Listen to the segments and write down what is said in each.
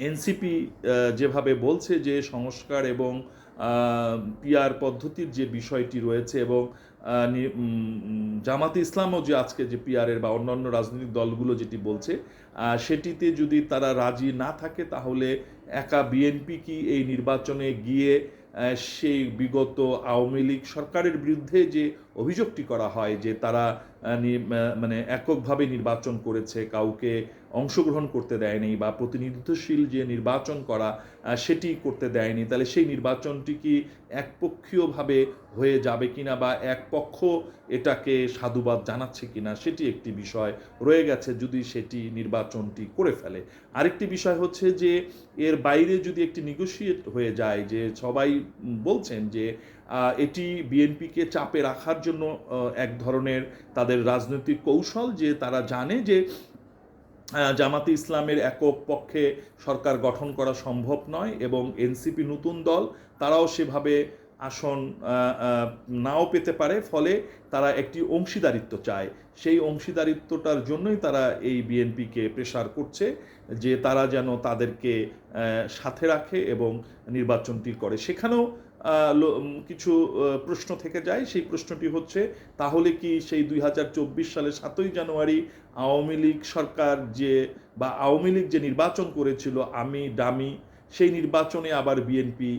NCP যেভাবে বলছে যে সংস্কার এবং পিআর পদ্ধতির যে বিষয়টি রয়েছে এবং জামাতে ইসলামও যে আজকে যে পিআরের বা অন্যান্য রাজনৈতিক দলগুলো যেটি বলছে সেটিতে যদি তারা রাজি না থাকে তাহলে একা বিএনপি কি এই নির্বাচনে গিয়ে সেই বিগত আওয়ামী লীগ সরকারের বিরুদ্ধে যে অভিযোগটি করা হয় যে তারা মানে এককভাবে নির্বাচন করেছে, কাউকে অংশগ্রহণ করতে দেয়নি বা প্রতিনিধিত্বশীল যে নির্বাচন করা সেটি করতে দেয়নি, তাহলে সেই নির্বাচনটি কি একপক্ষীয়ভাবে হয়ে যাবে কিনা বা এক পক্ষ এটাকে সাধুবাদ জানাচ্ছে কিনা, সেটি একটি বিষয় রয়ে গেছে যদি সেটি নির্বাচনটি করে ফেলে। আরেকটি বিষয় হচ্ছে যে এর বাইরে যদি একটি নিগোসিয়েট হয়ে যায়, যে সবাই বলছেন যে এটি বিএনপিকে চাপে রাখার জন্য এক ধরনের তাদের রাজনৈতিক কৌশল যে তারা জানে যে জামাতে ইসলামের একক পক্ষে সরকার গঠন করা সম্ভব নয় এবং এনসিপি নতুন দল, তারাও সেভাবে আসন নাও পেতে পারে, ফলে তারা একটি অংশীদারিত্ব চায়। সেই অংশীদারিত্বটার জন্যই তারা এই বিএনপিকে প্রেসার করছে যে তারা যেন তাদেরকে সাথে রাখে এবং নির্বাচনটি করে। সেখানেও কিছু প্রশ্ন থেকে যায়। সেই প্রশ্নটি হচ্ছে, তাহলে কি সেই দুই হাজার চব্বিশ সালে সাতই জানুয়ারি আওয়ামী লীগ সরকার যে, বা আওয়ামী লীগ যে নির্বাচন করেছিল, আমি, ডামি, সেই নির্বাচনে আবার বিএনপি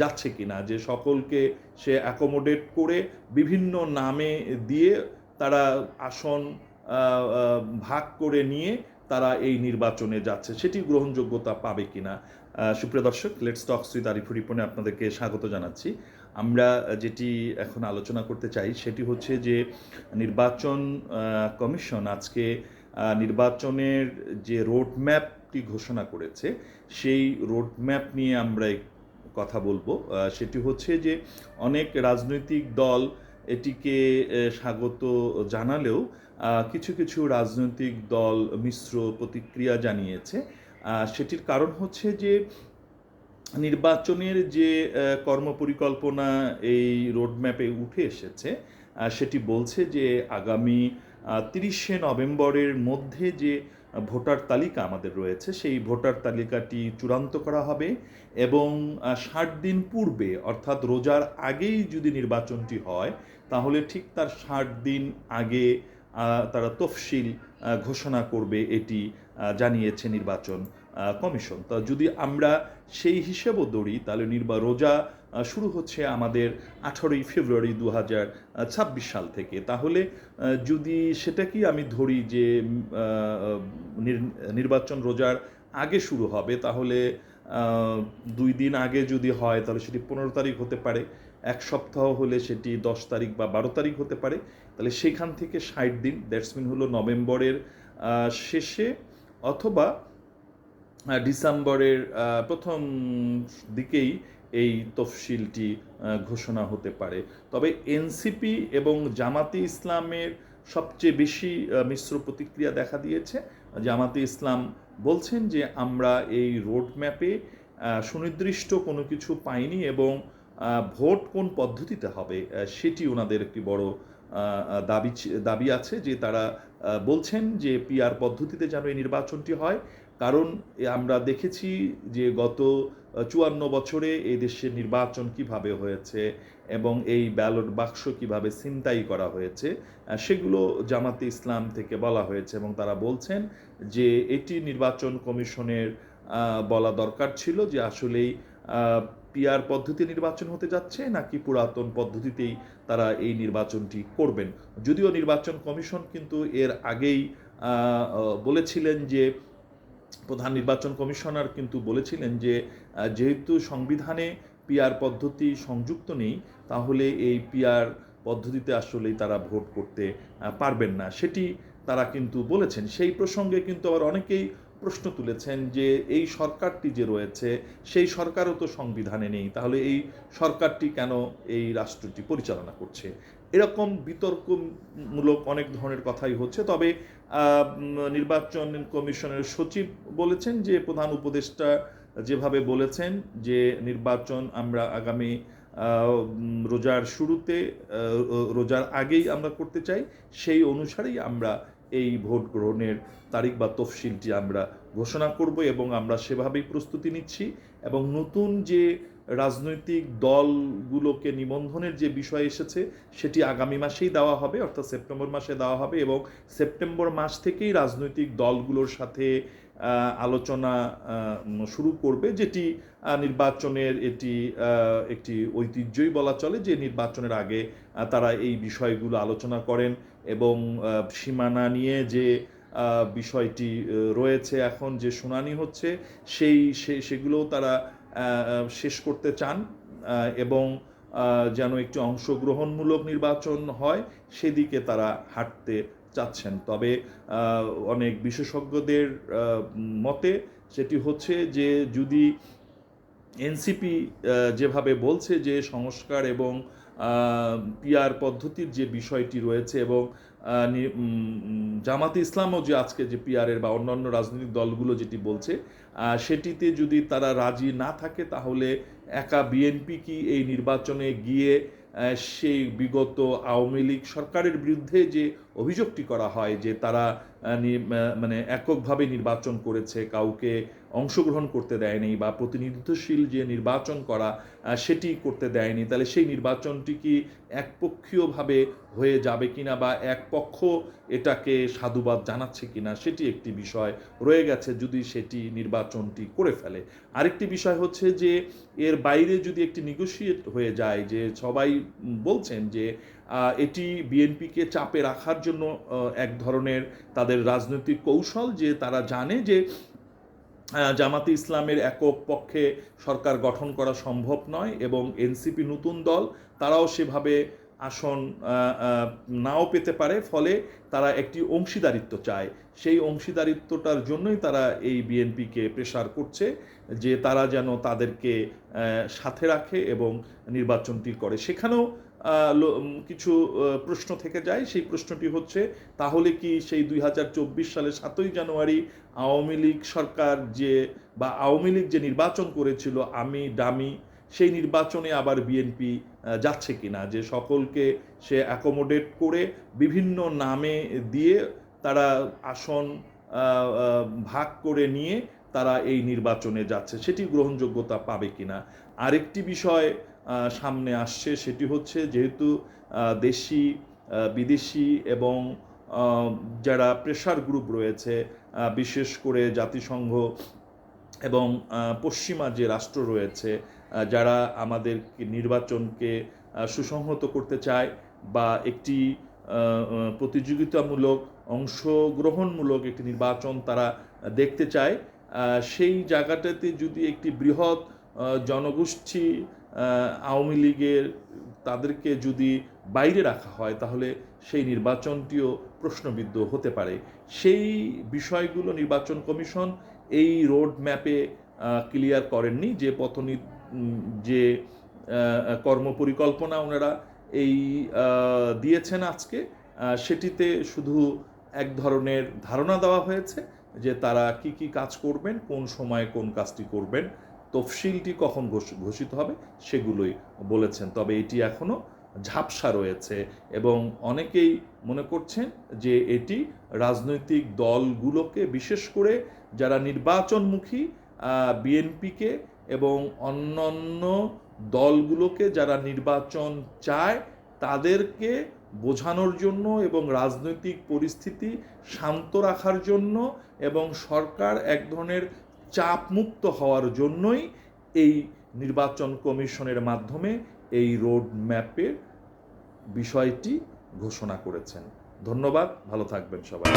যাচ্ছে কিনা? যে সকলকে সে অ্যাকোমোডেট করে বিভিন্ন নামে দিয়ে তারা আসন ভাগ করে নিয়ে তারা এই নির্বাচনে যাচ্ছে, সেটি গ্রহণযোগ্যতা পাবে কিনা? সুপ্রিয় দর্শক লেটস টক্স উইথ আরিফুর রিপনে আপনাদেরকে স্বাগত জানাচ্ছি। আমরা যেটি এখন আলোচনা করতে চাই, সেটি হচ্ছে যে নির্বাচন কমিশন আজকে নির্বাচনের যে রোডম্যাপটি ঘোষণা করেছে, সেই রোডম্যাপ নিয়ে আমরা কথা বলব। সেটি হচ্ছে যে অনেক রাজনৈতিক দল এটিকে স্বাগত জানালেও কিছু কিছু রাজনৈতিক দল মিশ্র প্রতিক্রিয়া জানিয়েছে। সেটির কারণ হচ্ছে যে, নির্বাচনের যে কর্মপরিকল্পনা এই রোডম্যাপে উঠে এসেছে সেটি বলছে যে, আগামী তিরিশে নভেম্বরের মধ্যে যে ভোটার তালিকা আমাদের রয়েছে। সেই ভোটার তালিকাটি চূড়ান্ত করা হবে এবং ষাট দিন পূর্বে, অর্থাৎ রোজার আগেই যদি নির্বাচনটি হয়, তাহলে ঠিক তার ষাট দিন আগে তারা তফসিল ঘোষণা করবে এটি জানিয়েছে নির্বাচন কমিশন। তা যদি আমরা সেই হিসেবও দৌড়ি তাহলে নির্বা, রোজা শুরু হচ্ছে আমাদের আঠারোই ফেব্রুয়ারি দু হাজার ছাব্বিশ সাল থেকে। তাহলে যদি সেটাকেই আমি ধরি যে নির- নির্বাচন রোজার আগে শুরু হবে, তাহলে দুই দিন আগে যদি হয়, তাহলে সেটি পনেরো তারিখ হতে পারে। এক সপ্তাহ হলে সেটি দশ তারিখ বা বারো তারিখ হতে পারে। তাহলে সেখান থেকে ষাট দিন, দ্যাটস মিন হলো নভেম্বরের শেষে অথবা ডিসেম্বরের প্রথম দিকেই এই তফসিলটি ঘোষণা হতে পারে। তবে এনসিপি এবং জামাতে ইসলামের সবচেয়ে বেশি মিশ্র প্রতিক্রিয়া দেখা দিয়েছে। জামাতে ইসলাম বলছেন যে, আমরা এই রোডম্যাপে সুনির্দিষ্ট কোনো কিছু পাইনি এবং ভোট কোন পদ্ধতিতে হবে সেটি ওনাদের একটি বড় দাবি দাবি আছে যে, তারা বলছেন যে, পিআর পদ্ধতিতে যেন এই নির্বাচনটি হয়। কারণ আমরা দেখেছি যে, গত চুয়ান্ন বছরে এই দেশের নির্বাচন কীভাবে হয়েছে এবং এই ব্যালট বাক্স কীভাবে ছিনতাই করা হয়েছে সেগুলো জামাতে ইসলাম থেকে বলা হয়েছে এবং তারা বলছেন যে এটি নির্বাচন কমিশনের বলা দরকার ছিল যে আসলেই পিআর পদ্ধতি নির্বাচন হতে যাচ্ছে নাকি পুরাতন পদ্ধতিতেই তারা এই নির্বাচনটি করবেন। যদিও নির্বাচন কমিশন কিন্তু এর আগেই বলেছিলেন যে প্রধান নির্বাচন কমিশনার কিন্তু বলেছিলেন যে যেহেতু সংবিধানে পিআর পদ্ধতি সংযুক্ত নেই, তাহলে এই পিআর পদ্ধতিতে আসলেই তারা ভোট করতে পারবেন না। সেটি তারা কিন্তু বলেছেন। সেই প্রসঙ্গে কিন্তু আবার অনেকেই প্রশ্ন তুলেছেন যে এই সরকারটি যে রয়েছে, সেই সরকারও তো সংবিধানে নেই। তাহলে এই সরকারটি কেন এই রাষ্ট্রটি পরিচালনা করছে? এরকম বিতর্কমূলক অনেক ধরনের কথাই হচ্ছে। তবে নির্বাচন কমিশনের সচিব বলেছেন যে, প্রধান উপদেষ্টা যেভাবে বলেছেন যে, নির্বাচন আমরা আগামী রোজার শুরুতে রোজার আগেই আমরা করতে চাই, সেই অনুসারেই আমরা এই ভোট গ্রহণের তারিখ বা তফসিলটি আমরা ঘোষণা করব এবং আমরা সেভাবেই প্রস্তুতি নিচ্ছি এবং নতুন যে রাজনৈতিক দলগুলোকে নিবন্ধনের যে বিষয় এসেছে, সেটি আগামী মাসেই দেওয়া হবে, অর্থাৎ সেপ্টেম্বর মাসে দেওয়া হবে এবং সেপ্টেম্বর মাস থেকেই রাজনৈতিক দলগুলোর সাথে আলোচনা শুরু করবে, যেটি নির্বাচনের এটি একটি ঐতিহ্যই বলা চলে যে নির্বাচনের আগে তারা এই বিষয়গুলো আলোচনা করেন এবং সীমানা নিয়ে যে বিষয়টি রয়েছে এখন, যে শুনানি হচ্ছে, সেই সেগুলোও তারা শেষ করতে চান এবং যেন একটি অংশগ্রহণমূলক নির্বাচন হয়, সেদিকে তারা হাঁটতে চাচ্ছেন। তবে অনেক বিশেষজ্ঞদের মতে সেটি হচ্ছে যে, যদি এনসিপি যেভাবে বলছে যে, সংস্কার এবং পিআর পদ্ধতির যে বিষয়টি রয়েছে এবং জামাতে ইসলামও যে আজকে যে পিআরের বা অন্যান্য রাজনৈতিক দলগুলো যেটি বলছে সেটিতে যদি তারা রাজি না থাকে, তাহলে একা বিএনপি কি এই নির্বাচনে গিয়ে সেই বিগত আওয়ামী লীগ সরকারের বিরুদ্ধে যে অভিযোগটি করা হয় যে তারা মানে এককভাবে নির্বাচন করেছে, কাউকে অংশগ্রহণ করতে দেয়নি বা প্রতিনিধিত্বশীল যে নির্বাচন করা সেটি করতে দেয়নি, তাহলে সেই নির্বাচনটি কি একপক্ষীয়ভাবে হয়ে যাবে কিনা বা এক পক্ষ এটাকে সাধুবাদ জানাচ্ছে কিনা, সেটি একটি বিষয় রয়ে গেছে যদি সেটি নির্বাচনটি করে ফেলে। আরেকটি বিষয় হচ্ছে যে, এর বাইরে যদি একটি নিগোসিয়েট হয়ে যায়, যে সবাই বলছেন যে এটি বিএনপিকে চাপে রাখার জন্য এক ধরনের তাদের রাজনৈতিক কৌশল যে তারা জানে যে জামাতে ইসলামের একক পক্ষে সরকার গঠন করা সম্ভব নয় এবং এনসিপি নতুন দল, তারাও সেভাবে আসন নাও পেতে পারে, ফলে তারা একটি অংশীদারিত্ব চায়। সেই অংশীদারিত্বটার জন্যই তারা এই বিএনপিকে প্রেসার করছে যে তারা যেন তাদেরকে সাথে রাখে এবং নির্বাচনটি করে। সেখানেও কিছু প্রশ্ন থেকে যায়। সেই প্রশ্নটি হচ্ছে, তাহলে কি সেই দুই হাজার চব্বিশ সালের সাতই জানুয়ারি আওয়ামী লীগ সরকার যে বা আওয়ামী লীগ যে নির্বাচন করেছিল, আমি, ডামি, সেই নির্বাচনে আবার বিএনপি যাচ্ছে কিনা? যে সকলকে সে অ্যাকোমোডেট করে বিভিন্ন নামে দিয়ে তারা আসন ভাগ করে নিয়ে তারা এই নির্বাচনে যাচ্ছে। সেটি গ্রহণযোগ্যতা পাবে কিনা? আরেকটি বিষয় সামনে আসছে, সেটি হচ্ছে যেহেতু দেশি বিদেশি এবং যারা প্রেশার গ্রুপ রয়েছে বিশেষ করে জাতিসংঘ এবং পশ্চিমা যে রাষ্ট্র রয়েছে যারা আমাদের নির্বাচনকে সুসংহত করতে চায় বা একটি প্রতিযোগিতামূলক, অংশগ্রহণমূলক একটি নির্বাচন তারা দেখতে চায় সেই জায়গাটাতে যদি একটি বৃহৎ জনগোষ্ঠী আওয়ামী লীগের তাদেরকে যদি বাইরে রাখা হয়, তাহলে সেই নির্বাচনটিও প্রশ্নবিদ্ধ হতে পারে। সেই বিষয়গুলো নির্বাচন কমিশন এই রোড ম্যাপে ক্লিয়ার করেননি যে পথনি যে কর্মপরিকল্পনা ওনারা এই দিয়েছেন আজকে সেটিতে শুধু এক ধরনের ধারণা দেওয়া হয়েছে যে তারা কি কি কাজ করবেন, কোন সময়ে কোন কাজটি করবেন। তফসিলটি কখন ঘোষ- ঘোষিত হবে সেগুলোই বলেছেন। তবে এটি এখনও ঝাপসা রয়েছে এবং অনেকেই মনে করছেন যে এটি রাজনৈতিক দলগুলোকে, বিশেষ করে যারা নির্বাচনমুখী বিএনপিকে এবং অন্যান্য দলগুলোকে যারা নির্বাচন চায়, তাদেরকে বোঝানোর জন্য এবং রাজনৈতিক পরিস্থিতি শান্ত রাখার জন্য এবং সরকার এক ধরনের চাপমুক্ত হওয়ার জন্যই এই নির্বাচন কমিশনের মাধ্যমে এই রোড ম্যাপের বিষয়টি ঘোষণা করেছেন। ধন্যবাদ, ভালো থাকবেন সবাই।